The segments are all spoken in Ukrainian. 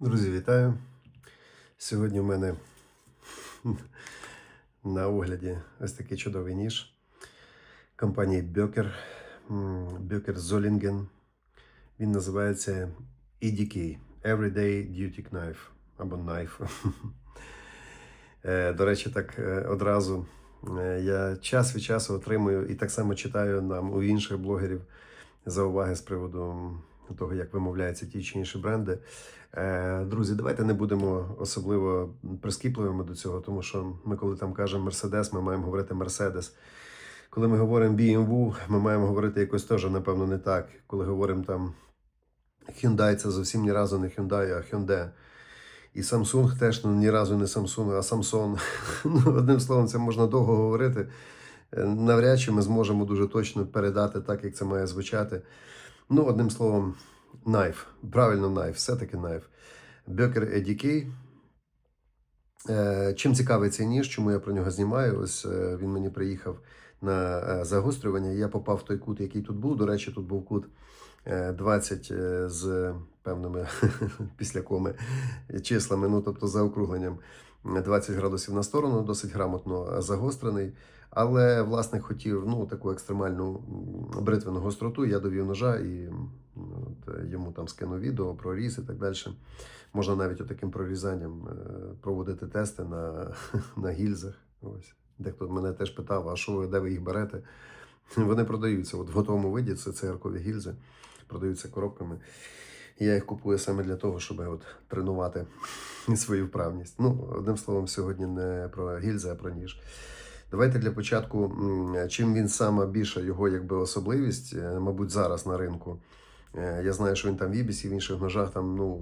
Друзі, вітаю! Сьогодні в мене на огляді ось такий чудовий ніж компанії м, Böker Zollingen. Він називається EDK Everyday Duty Knife або Knife. Е, До речі, так е, одразу е, я час від часу отримую і так само читаю нам у інших блогерів зауваги з приводу того, як вимовляються ті чи інші бренди. Е, Друзі, давайте не будемо особливо прискіпливими до цього, тому що ми, коли там кажемо Мерседес, ми маємо говорити Мерседес. Коли ми говоримо BMW, ми маємо говорити якось теж, напевно, не так. Коли говоримо там Hyundai, це зовсім ні разу не Hyundai, а Hyundai. І Samsung теж ну, ні разу не Samsung, а Samsung. Ну, одним словом, це можна довго говорити. Е, Навряд чи ми зможемо дуже точно передати так, як це має звучати. Ну, одним словом, knife. Правильно, knife, все-таки knife. Бекер EDK. Е, Чим цікавий цей ніж, чому я про нього знімаю? Ось е, він мені приїхав на е, загострювання. Я попав в той кут, який тут був. До речі, тут був кут е, 20 е, з певними після числами, ну тобто за округленням. 20 градусів на сторону, досить грамотно загострений. Але власник хотів ну, таку екстремальну бритвену гостроту. Я довів ножа і от, йому там скинув відео, проріз і так далі. Можна навіть отаким прорізанням е, проводити тести на, на гільзах. Ось. Дехто мене теж питав, а що ви, де ви їх берете? Вони продаються от в готовому виді, це цигаркові гільзи, продаються коробками. Я їх купую саме для того, щоб от, тренувати свою вправність. Ну, одним словом, сьогодні не про гільзи, а про ніж. Давайте для початку, чим він сама більша його якби особливість, е, мабуть, зараз на ринку. Е, Я знаю, що він там в Ібісі, в інших ножах, там, ну,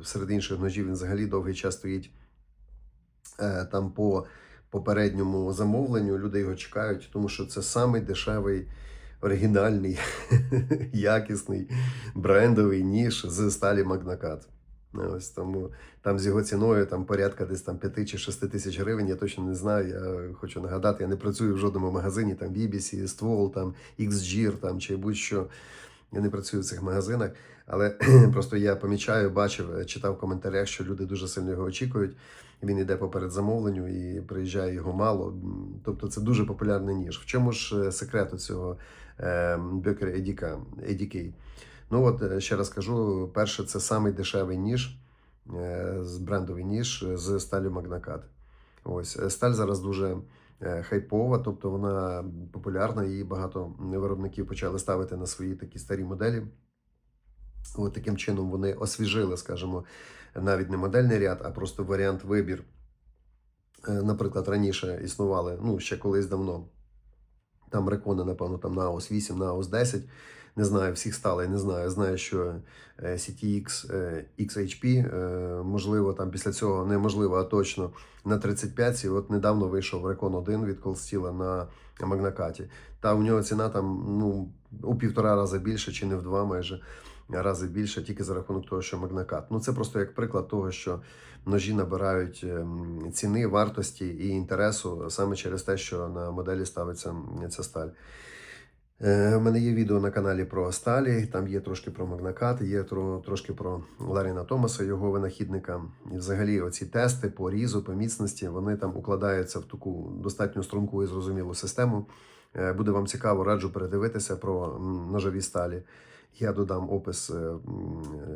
е, серед інших ножів він взагалі довгий час стоїть там по попередньому замовленню. Люди його чекають, тому що це самий дешевий, оригінальний, якісний брендовий ніж з сталі Магнакат. Ось тому там з його ціною там порядка десь там 5 чи 6 тисяч гривень. Я точно не знаю. Я хочу нагадати, я не працюю в жодному магазині, там BBC, Ствол, там XGIR, там чи будь-що. Я не працюю в цих магазинах, але просто я помічаю, бачив, читав в коментарях, що люди дуже сильно його очікують. Він йде поперед замовленню і приїжджає його мало. Тобто це дуже популярний ніж. В чому ж е, секрет у цього Бекер EDK? Ну от е, ще раз кажу: перше, це самий дешевий ніж, е, з брендовий ніж е, з сталю Магнакат. Ось сталь зараз дуже хайпова, тобто вона популярна, її багато виробників почали ставити на свої такі старі моделі. От таким чином вони освіжили, скажімо, навіть не модельний ряд, а просто варіант вибір. Наприклад, раніше існували, ну ще колись давно. Там рекони, напевно, там на ос 8, на ос 10. Не знаю, всіх стали, не знаю. Знаю, що е, CTX е, XHP, е, можливо, там після цього неможливо, а точно на 35. І от недавно вийшов Recon 1 від Колстіла на Магнакаті. Та у нього ціна там ну, у півтора рази більше, чи не в два майже рази більше, тільки за рахунок того, що Магнакат. Ну це просто як приклад того, що ножі набирають ем, ціни, вартості і інтересу саме через те, що на моделі ставиться ця сталь. Е, У мене є відео на каналі про сталі, там є трошки про Магнакат, є трошки про Ларіна Томаса, його винахідника. І взагалі оці тести по різу, по міцності, вони там укладаються в таку достатньо струнку і зрозумілу систему. Е, Буде вам цікаво, раджу передивитися про ножові сталі. Я додам опис е,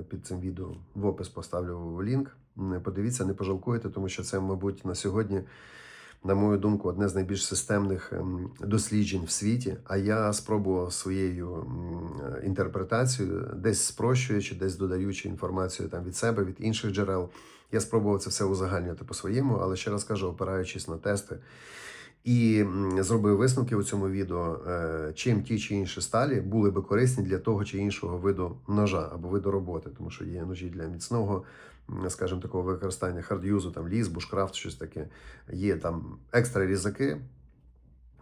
під цим відео. В опис поставлю лінк. Подивіться, не пожалкуєте, тому що це, мабуть, на сьогодні, на мою думку, одне з найбільш системних ем, досліджень в світі. А я спробував своєю інтерпретацією, десь спрощуючи, десь додаючи інформацію там від себе, від інших джерел. Я спробував це все узагальнювати по-своєму, але ще раз кажу, опираючись на тести. І зробив висновки у цьому відео, е, чим ті чи інші сталі були би корисні для того чи іншого виду ножа або виду роботи, тому що є ножі для міцного, скажімо, такого використання хардюзу, там ліс, бушкрафт, щось таке. Є там екстра різаки,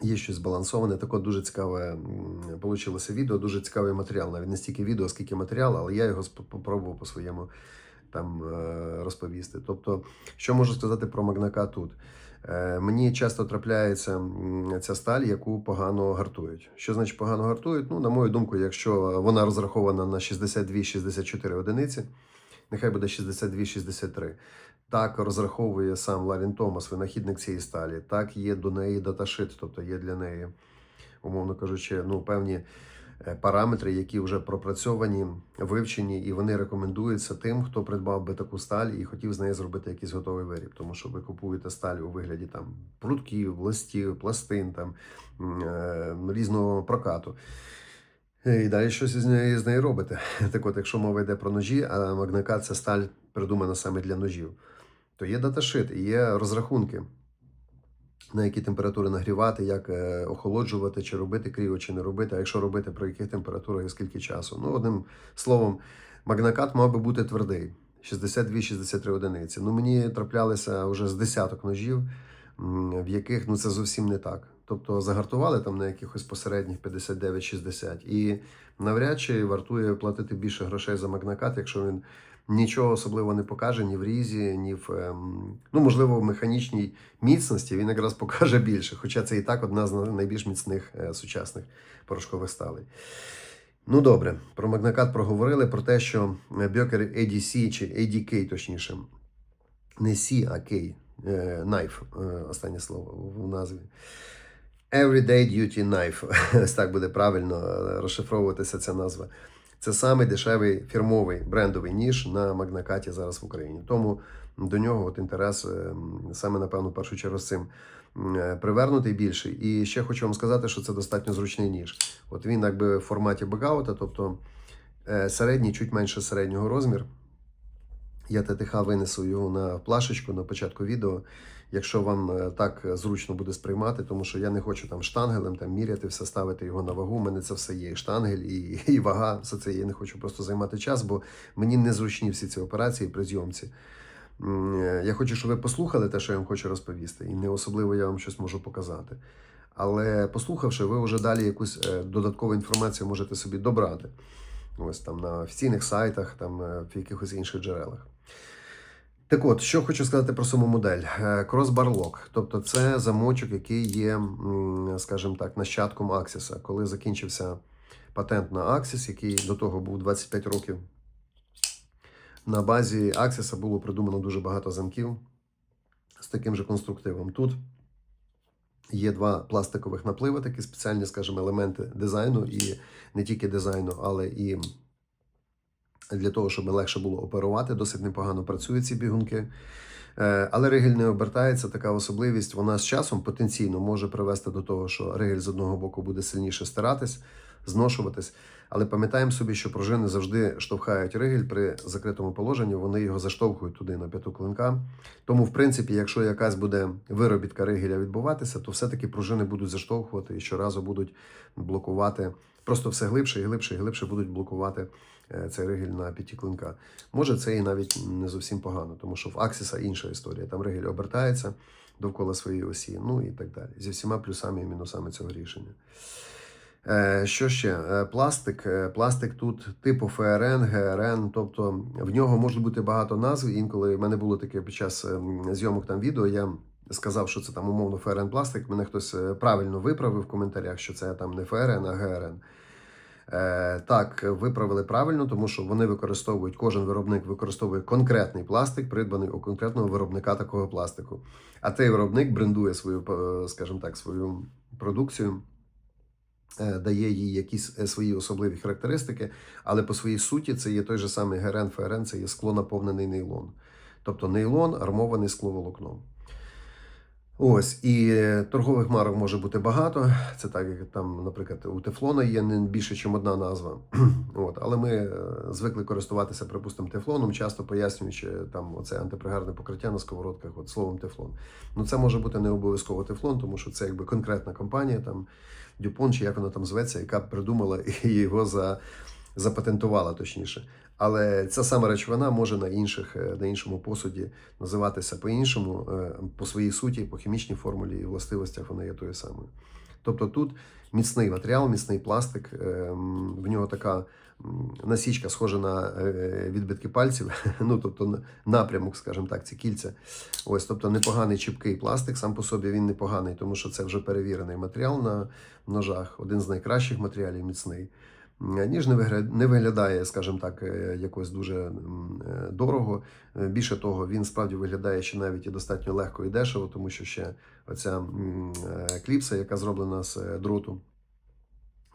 є щось збалансоване. Таке дуже цікаве вийшло відео, дуже цікавий матеріал. Навіть не стільки відео, скільки матеріал, але я його попробував по своєму там е, розповісти. Тобто, що можу сказати про Магнака тут? Е, Мені часто трапляється ця сталь, яку погано гартують. Що значить погано гартують? Ну, на мою думку, якщо вона розрахована на 62-64 одиниці, нехай буде 62-63. Так розраховує сам Ларін Томас, винахідник цієї сталі. Так є до неї даташит, тобто є для неї, умовно кажучи, ну, певні параметри, які вже пропрацьовані, вивчені, і вони рекомендуються тим, хто придбав би таку сталь і хотів з неї зробити якийсь готовий виріб. Тому що ви купуєте сталь у вигляді там прутків, листів, пластин, там е, різного прокату. І далі щось із неї, з нею робите. Так от, якщо мова йде про ножі, а магнакат це сталь придумана саме для ножів, то є даташит і є розрахунки, на які температури нагрівати, як е, охолоджувати, чи робити кріо, чи не робити, а якщо робити, при яких температурах і скільки часу. Ну, одним словом, магнакат мав би бути твердий. 62-63 одиниці. Ну, мені траплялися вже з десяток ножів, в яких ну, це зовсім не так. Тобто загартували там на якихось посередніх 59-60. І навряд чи вартує платити більше грошей за магнакат, якщо він нічого особливо не покаже ні в різі, ні в ем, ну, можливо, в механічній міцності він якраз покаже більше. Хоча це і так одна з найбільш міцних е, сучасних порошкових сталей. Ну добре, про магнакат проговорили, про те, що Бьокер ADC чи ADK, точніше, не C, а K, е, knife, е, останнє слово в назві. Everyday Duty Knife. Ось так буде правильно е, розшифровуватися ця назва. Це самий дешевий фірмовий брендовий ніж на магнакаті зараз в Україні. Тому до нього от інтерес е, саме, напевно, в першу чергу з цим е, привернутий більший. І ще хочу вам сказати, що це достатньо зручний ніж. От він якби в форматі бекаута, тобто е, середній, чуть менше середнього розмір. Я ТТХ винесу його на плашечку на початку відео, якщо вам е, так зручно буде сприймати, тому що я не хочу там штангелем там міряти все, ставити його на вагу. У мене це все є. Штангель, і, і вага, все це. Я не хочу просто займати час, бо мені незручні всі ці операції при зйомці. Е, Я хочу, щоб ви послухали те, що я вам хочу розповісти, і не особливо я вам щось можу показати. Але послухавши, ви вже далі якусь е, додаткову інформацію можете собі добрати. Ось там на офіційних сайтах, там е, в якихось інших джерелах. Так от, що хочу сказати про саму модель. Е, Crossbar Lock. Тобто це замочок, який є, скажімо так, нащадком Axis. Коли закінчився патент на Axis, який до того був 25 років, на базі Axis було придумано дуже багато замків з таким же конструктивом. Тут є два пластикових напливи, такі спеціальні, скажімо, елементи дизайну, і не тільки дизайну, але і для того, щоб легше було оперувати, досить непогано працюють ці бігунки. Е, Але ригель не обертається. Така особливість вона з часом потенційно може привести до того, що ригель з одного боку буде сильніше стиратись, зношуватись. Але пам'ятаємо собі, що пружини завжди штовхають ригель при закритому положенні, вони його заштовхують туди на п'яту клинка. Тому, в принципі, якщо якась буде виробітка ригеля відбуватися, то все-таки пружини будуть заштовхувати і щоразу будуть блокувати. Просто все глибше і глибше і глибше будуть блокувати е, цей ригель на п'яті клинка. Може, це і навіть не зовсім погано, тому що в Аксіса інша історія. Там ригель обертається довкола своєї осі, ну і так далі. Зі всіма плюсами і мінусами цього рішення. Е, Що ще? Е, Пластик. Е, Пластик тут типу ФРН, ГРН, тобто в нього може бути багато назв. Інколи в мене було таке під час ем, зйомок там відео. Я сказав, що це там умовно ФРН пластик. Мене хтось правильно виправив в коментарях, що це там не ФРН, а ГРН. Так, виправили правильно, тому що вони використовують, кожен виробник використовує конкретний пластик, придбаний у конкретного виробника такого пластику. А цей виробник брендує свою, скажімо так, свою продукцію, дає їй якісь е, свої особливі характеристики, але по своїй суті це є той же самий ГРН, ФРН, це є скло наповнений нейлон. Тобто нейлон армований скловолокном. Ось і е, торгових марок може бути багато. Це так, як там, наприклад, у Тефлона є не більше, ніж одна назва. От, але ми е, звикли користуватися, припустимо, тефлоном, часто пояснюючи там оце антипригарне покриття на сковородках, от словом тефлон. Ну це може бути не обов'язково тефлон, тому що це якби конкретна компанія, там Дюпон, чи як вона там зветься, яка придумала і його за, запатентувала точніше. Але ця сама речовина може на інших е, на іншому посуді називатися по-іншому, е, по своїй суті, по хімічній формулі і властивостях вона є тою самою. Тобто тут міцний матеріал, міцний пластик, е, в нього така насічка схожа на е, відбитки пальців, ну тобто напрямок, скажімо так, ці кільця. Ось, тобто непоганий чіпкий пластик, сам по собі він непоганий, тому що це вже перевірений матеріал на ножах, один з найкращих матеріалів, міцний. Ніж не виглядає, скажімо так, е, якось дуже е, дорого. Е, Більше того, він справді виглядає ще навіть і достатньо легко і дешево, тому що ще оця е, кліпса, яка зроблена з е, дроту,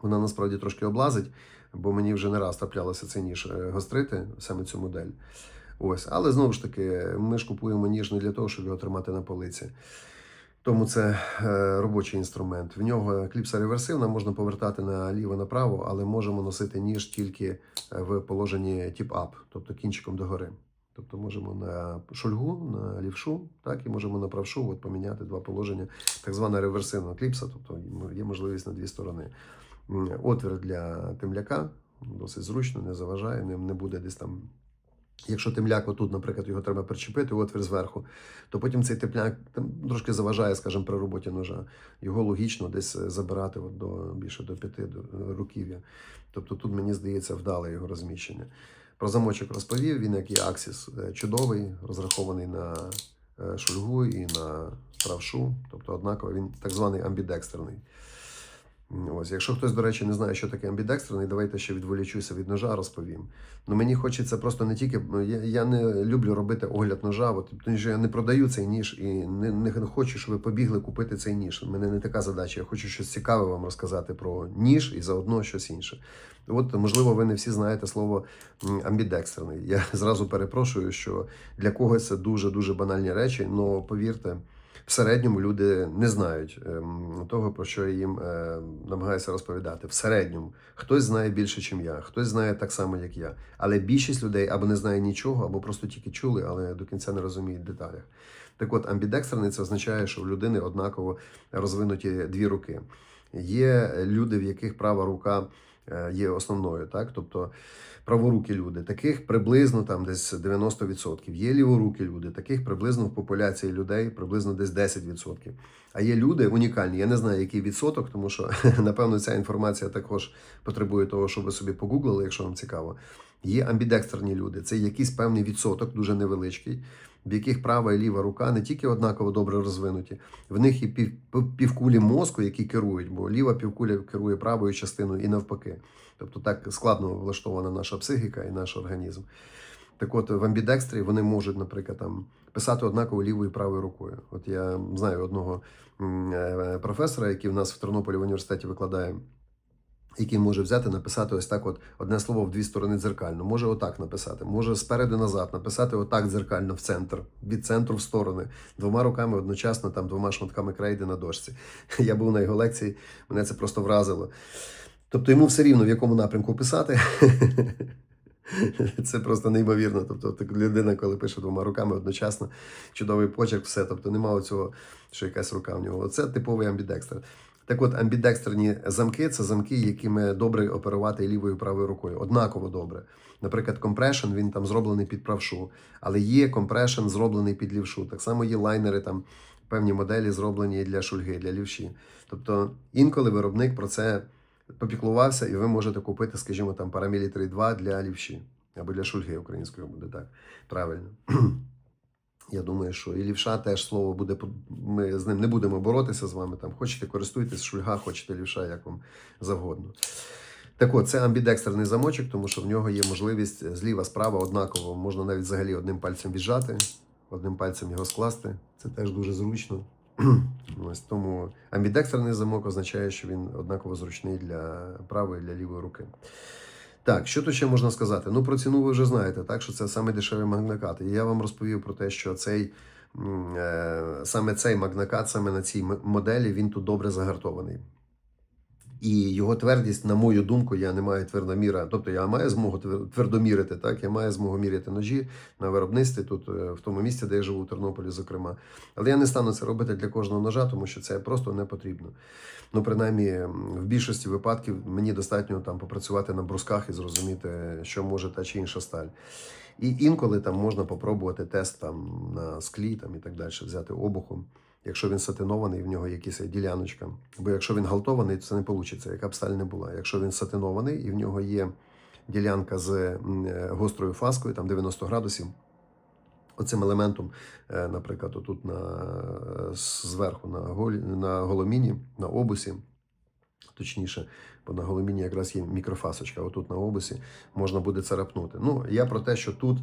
вона насправді трошки облазить, бо мені вже не раз траплялося цей ніж е, гострити, саме цю модель. Ось, але знову ж таки, ми ж купуємо ніж не для того, щоб його тримати на полиці. Тому це е, робочий інструмент. В нього кліпса реверсивна, можна повертати наліво-направо, але можемо носити ніж тільки е, в положенні тіп-ап, тобто кінчиком догори. Тобто можемо на шульгу, на лівшу, так і можемо на правшу от поміняти два положення, так звана реверсивна кліпса, тобто є можливість на дві сторони. Отвір для темляка досить зручно, не заважає, не, не буде десь там. Якщо темляк отут, наприклад, його треба причепити, отвір зверху, то потім цей темляк там, трошки заважає, скажімо, при роботі ножа. Його логічно десь е, забирати от до більше до п'яти до е, руків'я. Тобто тут, мені здається, вдале його розміщення. Про замочок розповів, він як і Аксіс е, чудовий, розрахований на шульгу і на правшу, тобто однаково він так званий амбідекстерний. Ось, якщо хтось, до речі, не знає, що таке амбідекстерний, давайте ще відволічуся від ножа, розповім. Ну мені хочеться просто не тільки. ну, Я, я не люблю робити огляд ножа, от, тому що я не продаю цей ніж і не, не хочу, щоб ви побігли купити цей ніж. У мене не така задача. Я хочу щось цікаве вам розказати про ніж і заодно щось інше. От, можливо, ви не всі знаєте слово м, амбідекстерний. Я зразу перепрошую, що для когось це дуже дуже банальні речі, але повірте. В середньому люди не знають ем, того, про що я їм е, намагаюся розповідати. В середньому хтось знає більше, ніж я, хтось знає так само, як я. Але більшість людей або не знає нічого, або просто тільки чули, але до кінця не розуміють деталях. Так от, амбідекстерний це означає, що в людини однаково розвинуті дві руки. Є люди, в яких права рука е, є основною, так? Тобто праворукі люди, таких приблизно там десь 90%. Є ліворукі люди, таких приблизно в популяції людей приблизно десь 10%. А є люди унікальні. Я не знаю, який відсоток, тому що напевно ця інформація також потребує того, щоб ви собі погуглили, якщо вам цікаво. Є амбідекстерні люди. Це якийсь певний відсоток, дуже невеличкий, в яких права і ліва рука не тільки однаково добре розвинуті, в них і пів, півкулі мозку, які керують, бо ліва півкуля керує правою частиною і навпаки. Тобто так складно влаштована наша психіка і наш організм. Так от в амбідекстрі вони можуть, наприклад, там писати однаково лівою і правою рукою. От я знаю одного е, професора, який в нас в Тернополі в університеті викладає, який може взяти, написати ось так: от одне слово в дві сторони дзеркально. Може отак написати, може спереду назад написати отак дзеркально в центр, від центру в сторони, двома руками одночасно, там двома шматками крейди на дошці. Я був на його лекції, мене це просто вразило. Тобто йому все рівно в якому напрямку писати. Це просто неймовірно. Тобто, людина, коли пише двома руками одночасно, чудовий почерк, все. Тобто немає цього, що якась рука в нього. Це типовий амбідекстер. Так от, амбідекстерні замки це замки, якими добре оперувати лівою і правою рукою. Однаково добре. Наприклад, компрешн він там зроблений під правшу, але є компрешн зроблений під лівшу. Так само є лайнери, там певні моделі зроблені для шульги, для лівші. Тобто інколи виробник про це попіклувався, і ви можете купити, скажімо, там парамілітри 2 для лівші або для шульги українською буде так. Правильно. Я думаю, що і лівша теж слово буде. Ми з ним не будемо боротися з вами. Там хочете користуйтесь шульга, хочете лівша, як вам завгодно. Так от, це амбідекстерний замочок, тому що в нього є можливість зліва, справа однаково. Можна навіть взагалі одним пальцем віджати, одним пальцем його скласти. Це теж дуже зручно. Ось тому амбідекстерний замок означає, що він однаково зручний для правої і для лівої руки. Так, що тут ще можна сказати? Ну, про ціну ви вже знаєте, так що це саме дешеві магнакат. І я вам розповів про те, що цей е, саме цей магнакат, саме на цій моделі, він тут добре загартований. І його твердість, на мою думку, я не маю твердоміра. Тобто я маю змогу твердомірити, так, я маю змогу міряти ножі на виробництві, тут, е, в тому місці, де я живу, в Тернополі, зокрема. Але я не стану це робити для кожного ножа, тому що це просто не потрібно. Ну, принаймні, в більшості випадків мені достатньо там попрацювати на брусках і зрозуміти, що може та чи інша сталь. І інколи там можна попробувати тест там на склі там, і так далі, взяти обухом. Якщо він сатинований, в нього якась діляночка. Бо якщо він галтований, то це не вийде, яка б сталь не була. Якщо він сатинований і в нього є ділянка з е, гострою фаскою, там 90 градусів, оцим елементом, е, наприклад, отут на, зверху на, голі, на голоміні, на обусі, Точніше, бо на голоміні якраз є мікрофасочка, отут на обусі можна буде царапнути. Ну, я про те, що тут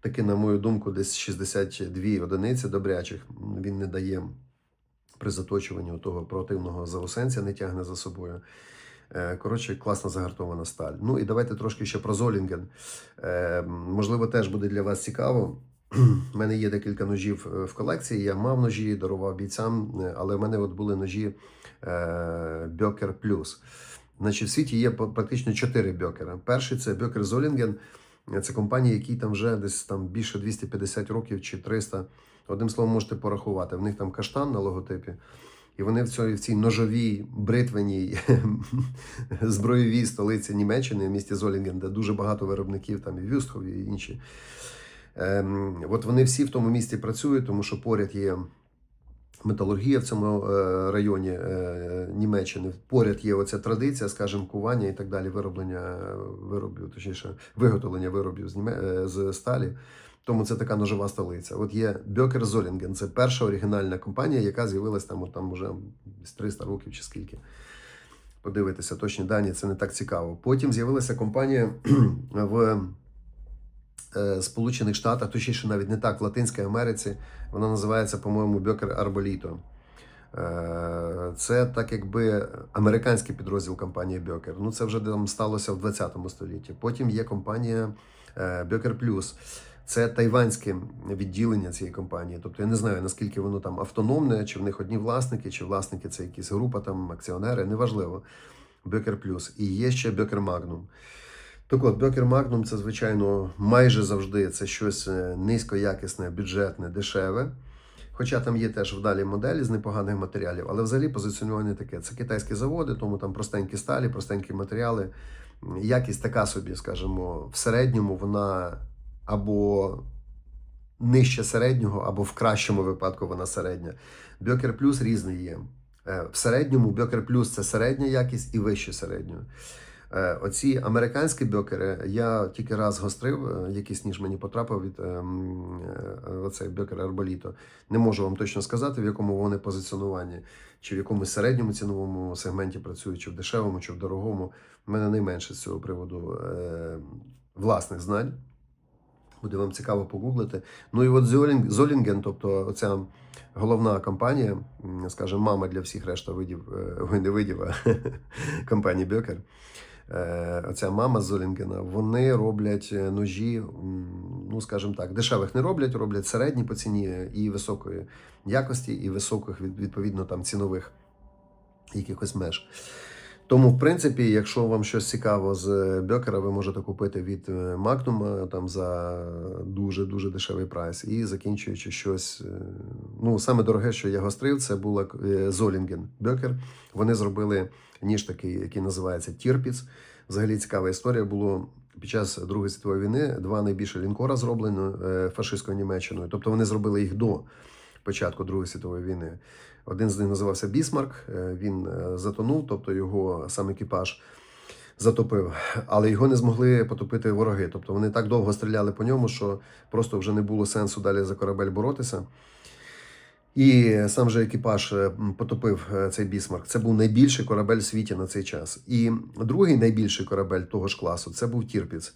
таки, на мою думку, десь 62 одиниці добрячих він не дає при заточуванні того противного заусенця, не тягне за собою. Е, Коротше, класно загартована сталь. Ну і давайте трошки ще про Золінген. Е, Можливо, теж буде для вас цікаво. У мене є декілька ножів е, в колекції. Я мав ножі, дарував бійцям, але в мене от були ножі Бьокер Плюс. Значить, в світі є практично чотири бьокера. Перший це Бьокер Золінген. Це компанія, якій там вже десь там більше 250 років чи 300. Одним словом, можете порахувати. В них там каштан на логотипі. І вони в цій, в цій ножовій бритвеній збройовій столиці Німеччини, в місті Золінген, де дуже багато виробників, там і Вюстхов, і інші. Ем, от вони всі в тому місті працюють, тому що поряд є металургія в цьому е, районі е, Німеччини. Поряд є оця традиція, скажімо, кування і так далі, вироблення е, виробів, точніше, виготовлення виробів з, з сталі. Тому це така ножова столиця. От є Бьокер Золінген, це перша оригінальна компанія, яка з'явилась там, там вже 300 років чи скільки. Подивитися точні дані, це не так цікаво. Потім з'явилася компанія в Сполучених Штатах, точніше, навіть не так, в Латинській Америці. Вона називається, по-моєму, Бьокер Арболіто. Е, Це так якби американський підрозділ компанії Бьокер. Ну, це вже там сталося в 20 столітті. Потім є компанія Бьокер Плюс. Це тайванське відділення цієї компанії. Тобто я не знаю, наскільки воно там автономне, чи в них одні власники, чи власники це якісь група, там акціонери, неважливо. Бьокер Плюс. І є ще Бьокер Магнум. Так от, Бьокер Магнум це, звичайно, майже завжди це щось е, низькоякісне, бюджетне, дешеве. Хоча там є теж вдалі моделі з непоганих матеріалів, але взагалі позиціонування таке. Це китайські заводи, тому там простенькі сталі, простенькі матеріали. Якість така собі, скажімо, в середньому вона або нижче середнього, або в кращому випадку вона середня. Бьокер плюс різний є. Е, В середньому Бьокер плюс це середня якість і вище середньої. Е, Оці американські бьокери я тільки раз гострив, е, якийсь ніж мені потрапив від ем, е, оцей бьокер Арболіто. Не можу вам точно сказати, в якому вони позиціонуванні, чи в якомусь середньому ціновому сегменті працюють, чи в дешевому, чи в дорогому. У мене найменше з цього приводу власних знань. Буде вам цікаво погуглити. Ну і от Золінг- Золінген, тобто оця головна компанія, скажімо, мама для всіх решта видів, не видів, а компанії Бьокер. Е, Оця мама Золінгена, вони роблять е, ножі, ну скажімо так, дешевих не роблять, роблять середні по ціні і високої якості, і високих від- відповідно там цінових якихось меж. Тому, в принципі, якщо вам щось цікаво з Бьокера, ви можете купити від е, Magnum там за дуже дуже дешевий прайс. І закінчуючи щось. е, Ну, саме дороге, що я гострив, це була е, Золінген Бьокер. Вони зробили ніж такий, який називається Тірпіц. Взагалі цікава історія було. Під час Другої світової війни два найбільші лінкора зроблено е, фашистською Німеччиною. Тобто вони зробили їх до початку Другої світової війни. Один з них називався Бісмарк. е, Він е, затонув, тобто його сам екіпаж затопив, але його не змогли потопити вороги. Тобто вони так довго стріляли по ньому, що просто вже не було сенсу далі за корабель боротися. І сам же екіпаж е, потопив е, цей бісмарк. Це був найбільший корабель в світі на цей час. І другий найбільший корабель того ж класу це був Тірпіц.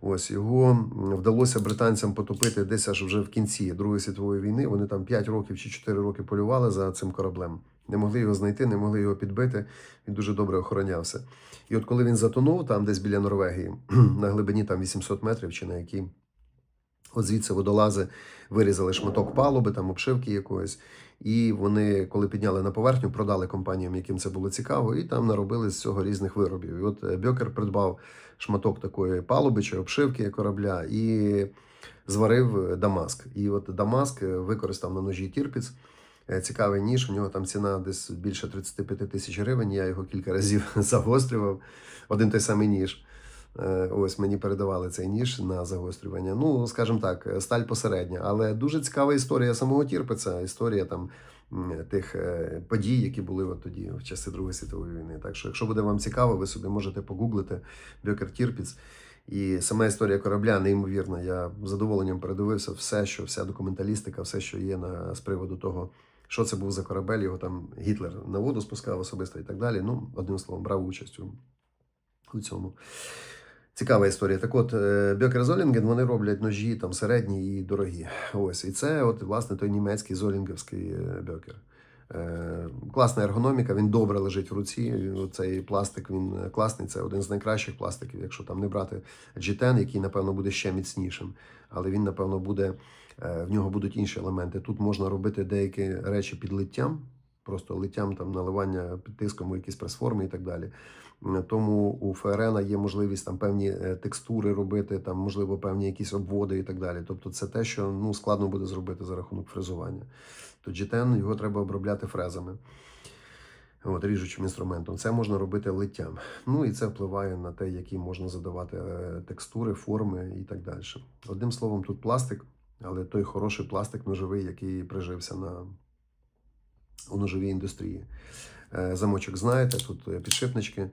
Ось його вдалося британцям потопити десь аж вже в кінці Другої світової війни. Вони там 5 років чи 4 роки полювали за цим кораблем. Не могли його знайти, не могли його підбити. Він дуже добре охоронявся. І от коли він затонув, там десь біля Норвегії, на глибині там 800 метрів чи на якій. От звідси водолази вирізали шматок палуби, там обшивки якоїсь. І вони, коли підняли на поверхню, продали компаніям, яким це було цікаво, і там наробили з цього різних виробів. І от е, Бьокер придбав шматок такої палуби чи обшивки корабля і зварив е, Дамаск. І от Дамаск е, використав на ножі Тірпіц. Цікавий ніж, у нього там ціна десь більше 35 тисяч гривень. Я його кілька разів загострював. Один той самий ніж. Е, Ось мені передавали цей ніж на загострювання. Ну, скажімо так, сталь посередня. Але дуже цікава історія самого Тірпиця, історія там тих е, подій, які були от тоді, в часи Другої світової війни. Так що, якщо буде вам цікаво, ви собі можете погуглити Бьокер Тірпіц. І сама історія корабля неймовірна. Я з задоволенням передивився все, що вся документалістика, все, що є на з приводу того, що це був за корабель, його там Гітлер на воду спускав особисто і так далі. Ну, одним словом, брав участь у цьому. Цікава історія. Так от, е, Бьокер Золінген вони роблять ножі там середні і дорогі. Ось. І це, от, власне, той німецький золінгівський е, бьокер. Е, Класна ергономіка, він добре лежить в руці. Цей пластик він класний. Це один з найкращих пластиків, якщо там не брати G10, який, напевно, буде ще міцнішим. Але він, напевно, буде в нього будуть інші елементи. Тут можна робити деякі речі під литтям, просто литтям там наливання під тиском у якісь прес-форми і так далі. Тому у ФРН є можливість там певні е, текстури робити, там можливо певні якісь обводи і так далі. Тобто, це те, що ну складно буде зробити за рахунок фрезування. То G10 його треба обробляти фрезами. От, ріжучим інструментом. Це можна робити литтям. Ну і це впливає на те, які можна задавати е, текстури, форми і так далі. Одним словом, тут пластик, але той хороший пластик ножовий, який прижився на у ножовій індустрії. Е, Замочок знаєте, тут е, підшипнички.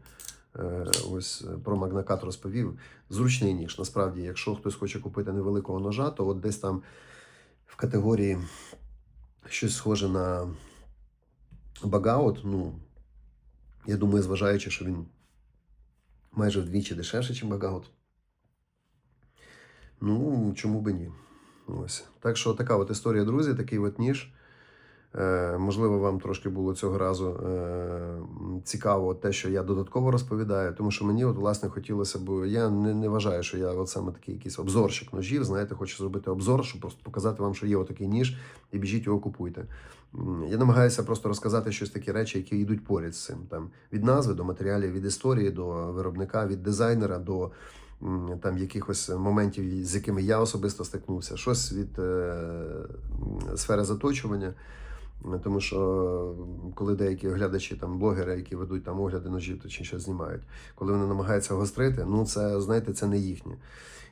Е, Ось про магнакат розповів. Зручний ніж. Насправді, якщо хтось хоче купити невеликого ножа, то от десь там в категорії щось схоже на багаут. Ну, я думаю, зважаючи, що він майже вдвічі дешевше, ніж багаут. Ну, чому би ні? Ось. Так що така от історія, друзі, такий от ніж. Е, можливо, вам трошки було цього разу е, цікаво те, що я додатково розповідаю, тому що мені, от, власне, хотілося б. Я не, не вважаю, що я от саме такий якийсь обзорщик ножів. Знаєте, хочу зробити обзор, щоб просто показати вам, що є отакий ніж, і біжіть його купуйте. Я намагаюся просто розказати щось такі речі, які йдуть поряд з цим. Там від назви до матеріалів, від історії до виробника, від дизайнера до там якихось моментів, з якими я особисто стикнувся, щось від е, сфери заточування. Тому що коли деякі глядачі, там блогери, які ведуть там огляди ножів то чи щось знімають, коли вони намагаються гострити, ну це знаєте, це не їхнє.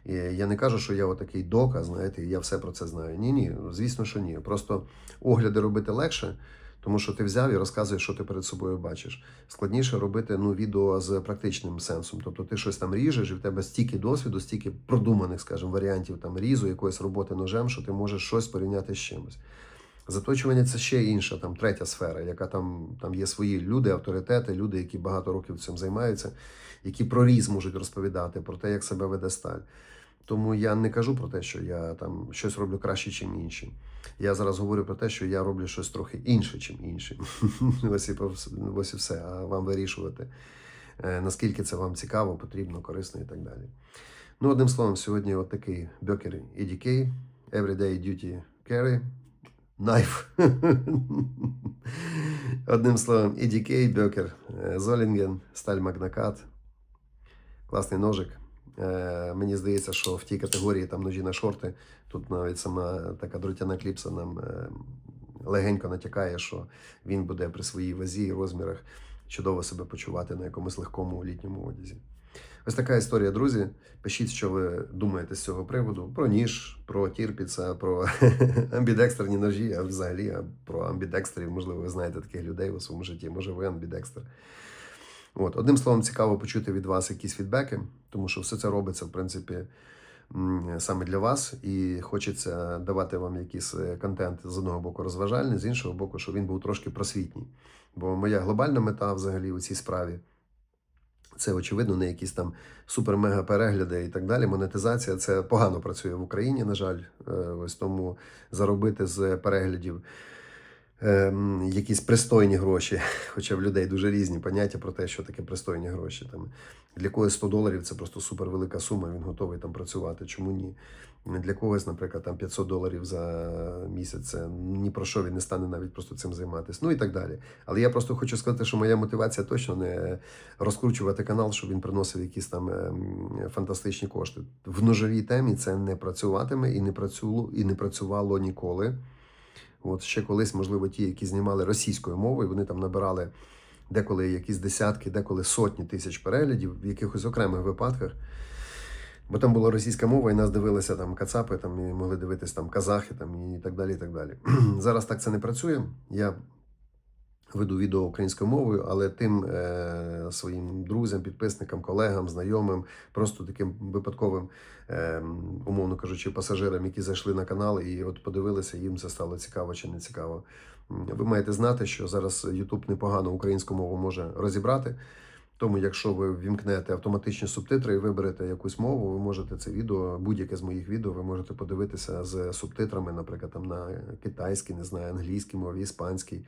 І я не кажу, що я отакий дока, знаєте, я все про це знаю. Ні, ні, звісно, що ні. Просто огляди робити легше, тому що ти взяв і розказуєш, що ти перед собою бачиш. Складніше робити ну, відео з практичним сенсом. Тобто ти щось там ріжеш, і в тебе стільки досвіду, стільки продуманих, скажімо, варіантів там різу, якоїсь роботи ножем, що ти можеш щось порівняти з чимось. Заточування це ще інша, там третя сфера, яка там, там є свої люди, авторитети, люди, які багато років цим займаються, які про різ можуть розповідати, про те, як себе веде сталь. Тому я не кажу про те, що я там щось роблю краще, ніж інші. Я зараз говорю про те, що я роблю щось трохи інше, ніж інші. ось, і, ось і все. А вам вирішувати, е, наскільки це вам цікаво, потрібно, корисно і так далі. Ну, одним словом, сьогодні от такий Бьокер EDK, Everyday Duty Carry. Knife. Одним словом, EDK, Бьокер, е, Золінген, сталь Магнакат. Класний ножик. Е, Мені здається, що в тій категорії там ножі на шорти, тут навіть сама така дротяна кліпса нам е, легенько натякає, що він буде при своїй вазі і розмірах чудово себе почувати на якомусь легкому літньому одязі. Ось така історія, друзі. Пишіть, що ви думаєте з цього приводу: про ніж, про тірпіца, про амбідекстерні ножі, а взагалі а про амбідекстерів. Можливо, ви знаєте таких людей у своєму житті. Може, ви амбідекстер. От, одним словом, цікаво почути від вас якісь фідбеки, тому що все це робиться, в принципі, саме для вас, і хочеться давати вам якийсь е, контент з одного боку розважальний, з іншого боку, щоб він був трошки просвітній. Бо моя глобальна мета взагалі у цій справі це очевидно не якісь там супер-мега перегляди і так далі. Монетизація це погано працює в Україні, на жаль. Е, Ось тому заробити з переглядів ем, якісь пристойні гроші. Хоча в людей дуже різні поняття про те, що таке пристойні гроші. Там для когось 100 доларів це просто супер велика сума. Він готовий там працювати. Чому ні? Для когось, наприклад, там 500 доларів за місяць це ні про що він не стане навіть просто цим займатися. Ну і так далі. Але я просто хочу сказати, що моя мотивація точно не розкручувати канал, щоб він приносив якісь там ем, фантастичні кошти. В ножовій темі це не працюватиме і не працювало, і не працювало ніколи. От ще колись, можливо, ті, які знімали російською мовою, вони там набирали деколи якісь десятки, деколи сотні тисяч переглядів в якихось окремих випадках. Бо там була російська мова, і нас дивилися там кацапи, там і могли дивитись там казахи, там і так далі. і так далі. Зараз так це не працює. Я веду відео українською мовою, але тим е, своїм друзям, підписникам, колегам, знайомим, просто таким випадковим, е, умовно кажучи, пасажирам, які зайшли на канал і от подивилися, їм це стало цікаво чи не цікаво. Ви маєте знати, що зараз YouTube непогано українську мову може розібрати. Тому, якщо ви ввімкнете автоматичні субтитри і виберете якусь мову, ви можете це відео, будь-яке з моїх відео, ви можете подивитися з субтитрами, наприклад, там на китайській, не знаю, англійській мові, іспанській,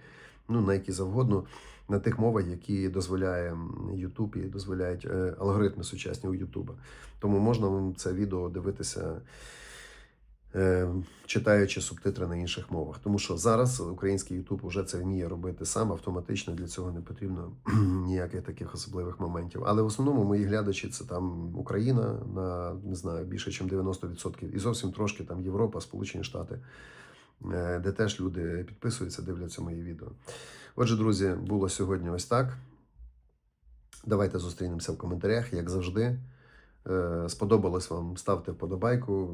ну на які завгодно, на тих мовах, які дозволяє YouTube і дозволяють е, алгоритми сучасні у YouTube. Тому можна вам це відео дивитися. е, Читаючи субтитри на інших мовах, тому що зараз український YouTube вже це вміє робити сам автоматично. Для цього не потрібно ніяких таких особливих моментів. Але в основному мої глядачі це там Україна на не знаю більше, ніж 90%, і зовсім трошки там Європа, Сполучені Штати, де теж люди підписуються, дивляться мої відео. Отже, друзі, було сьогодні ось так. Давайте зустрінемося в коментарях, як завжди. Е, Сподобалось вам, ставте вподобайку.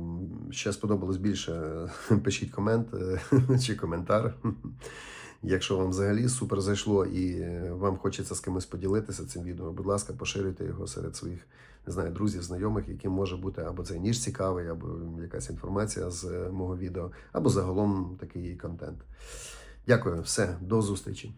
Ще сподобалось більше, пишіть комент е, чи коментар. Якщо вам взагалі супер зайшло і е, вам хочеться з кимось поділитися цим відео, будь ласка, поширюйте його серед своїх не знаю, друзів, знайомих, яким може бути або цей ніж цікавий, або якась інформація з е, мого відео, або загалом такий контент. Дякую, все, до зустрічі.